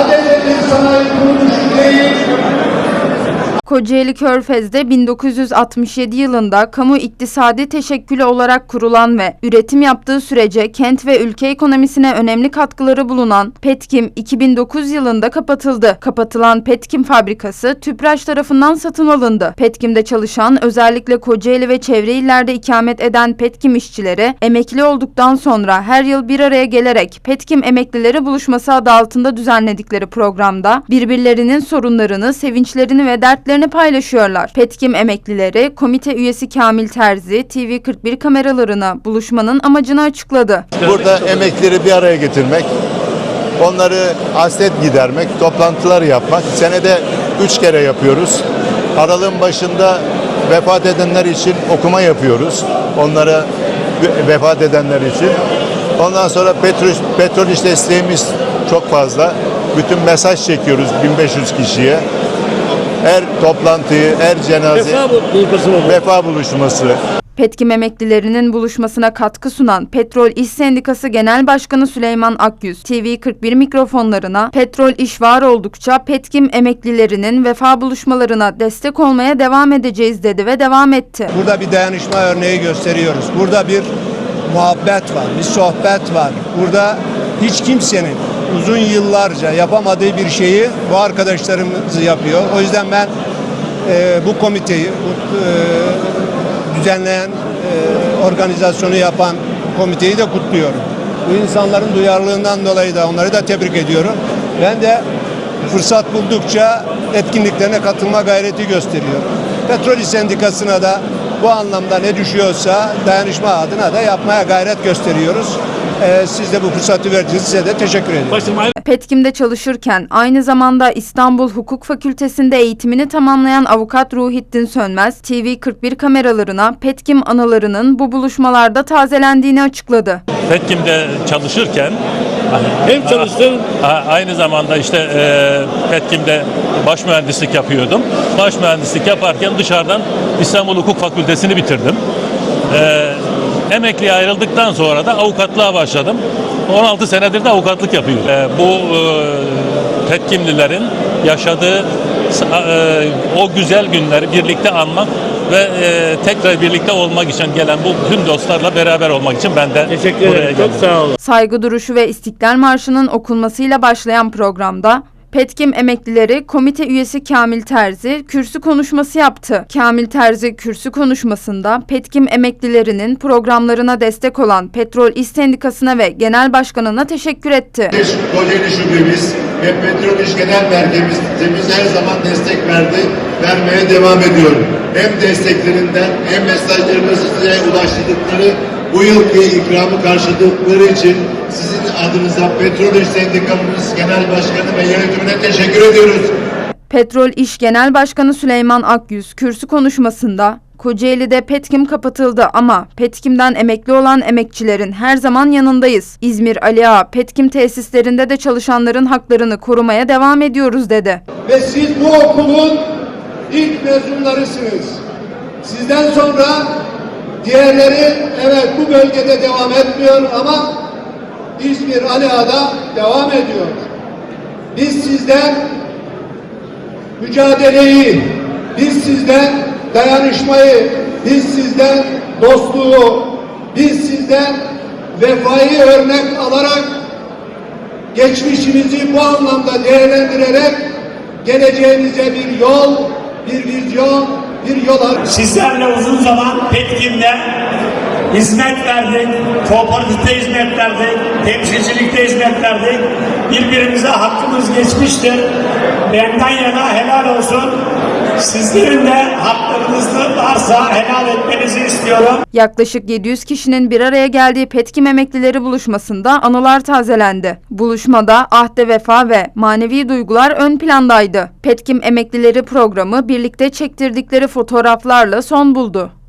Hallelujah. Kocaeli Körfez'de 1967 yılında kamu iktisadi teşekkülü olarak kurulan ve üretim yaptığı sürece kent ve ülke ekonomisine önemli katkıları bulunan Petkim 2009 yılında kapatıldı. Kapatılan Petkim fabrikası Tüpraş tarafından satın alındı. Petkim'de çalışan özellikle Kocaeli ve çevre illerde ikamet eden Petkim işçileri emekli olduktan sonra her yıl bir araya gelerek Petkim Emeklileri Buluşması adı altında düzenledikleri programda birbirlerinin sorunlarını, sevinçlerini ve dertlerini paylaşıyorlar. Petkim emeklileri komite üyesi Kamil Terzi TV41 kameralarına buluşmanın amacını açıkladı. Burada emekleri bir araya getirmek, onları hasret gidermek, toplantılar yapmak. Senede üç kere yapıyoruz. Aralığın başında vefat edenler için okuma yapıyoruz. Onlara ve- vefat edenler için. Ondan sonra petrol, petrol iş desteğimiz çok fazla. Bütün mesaj çekiyoruz 1500 kişiye. Her toplantıyı, her cenaze, Vefa bu- buluşması vefa buluşması, Petkim emeklilerinin buluşmasına katkı sunan Petrol İş Sendikası Genel Başkanı Süleyman Akyüz, TV41 mikrofonlarına petrol iş var oldukça Petkim emeklilerinin vefa buluşmalarına destek olmaya devam edeceğiz dedi ve devam etti. Burada bir dayanışma örneği gösteriyoruz. Burada bir muhabbet var, bir sohbet var. Burada hiç kimsenin uzun yıllarca yapamadığı bir şeyi bu arkadaşlarımız yapıyor. O yüzden ben e, bu komiteyi, bu e, düzenleyen, e, organizasyonu yapan komiteyi de kutluyorum. Bu insanların duyarlılığından dolayı da onları da tebrik ediyorum. Ben de fırsat buldukça etkinliklerine katılma gayreti gösteriyorum. Petrol Sendikası'na da bu anlamda ne düşüyorsa dayanışma adına da yapmaya gayret gösteriyoruz. Ee, siz de bu fırsatı verdiğiniz size de teşekkür ediyorum. Petkim'de çalışırken aynı zamanda İstanbul Hukuk Fakültesi'nde eğitimini tamamlayan avukat Ruhittin Sönmez, TV41 kameralarına Petkim anılarının bu buluşmalarda tazelendiğini açıkladı. Petkim'de çalışırken hem çalıştın a- aynı zamanda işte e, Petkim'de baş mühendislik yapıyordum. Baş mühendislik yaparken dışarıdan İstanbul Hukuk Fakültesini bitirdim. E, emekliye ayrıldıktan sonra da avukatlığa başladım. 16 senedir de avukatlık yapıyorum. E, bu e, Petkimlilerin yaşadığı e, o güzel günleri birlikte anmak ve e, tekrar birlikte olmak için gelen bu tüm dostlarla beraber olmak için ben de teşekkür buraya ederim. geldim. Çok sağ olun. Saygı duruşu ve İstiklal Marşı'nın okunmasıyla başlayan programda Petkim emeklileri komite üyesi Kamil Terzi kürsü konuşması yaptı. Kamil Terzi kürsü konuşmasında Petkim emeklilerinin programlarına destek olan Petrol İş Sendikası'na ve Genel Başkanı'na teşekkür etti. Kocaeli Şubemiz ve Petrol İş Genel Merkezimiz her zaman destek verdi, vermeye devam ediyor. Hem desteklerinden hem mesajlarımızı size ulaştırdıkları bu yılki ikramı karşıladıkları için sizin adınıza Petrol İş Sendikamız Genel Başkanı ve yönetimine teşekkür ediyoruz. Petrol İş Genel Başkanı Süleyman Akyüz kürsü konuşmasında Kocaeli'de Petkim kapatıldı ama Petkim'den emekli olan emekçilerin her zaman yanındayız. İzmir Ali Ağa Petkim tesislerinde de çalışanların haklarını korumaya devam ediyoruz dedi. Ve siz bu okulun ilk mezunlarısınız. Sizden sonra diğerleri evet bu bölgede devam etmiyor ama İzmir Aliağa'da devam ediyor. Biz sizden mücadeleyi, biz sizden dayanışmayı, biz sizden dostluğu, biz sizden vefayı örnek alarak geçmişimizi bu anlamda değerlendirerek geleceğimize bir yol, bir vizyon, bir yol Sizlerle uzun zaman Petkim'de hizmet verdik, kooperatifte hizmet verdik, temsilcilikte hizmet verdik. Birbirimize hakkımız geçmiştir. Benden yana helal olsun. Sizlerin de haklarınız varsa helal etmenizi istiyorum. Yaklaşık 700 kişinin bir araya geldiği Petkim emeklileri buluşmasında anılar tazelendi. Buluşmada ahde vefa ve manevi duygular ön plandaydı. Petkim emeklileri programı birlikte çektirdikleri fotoğraflarla son buldu.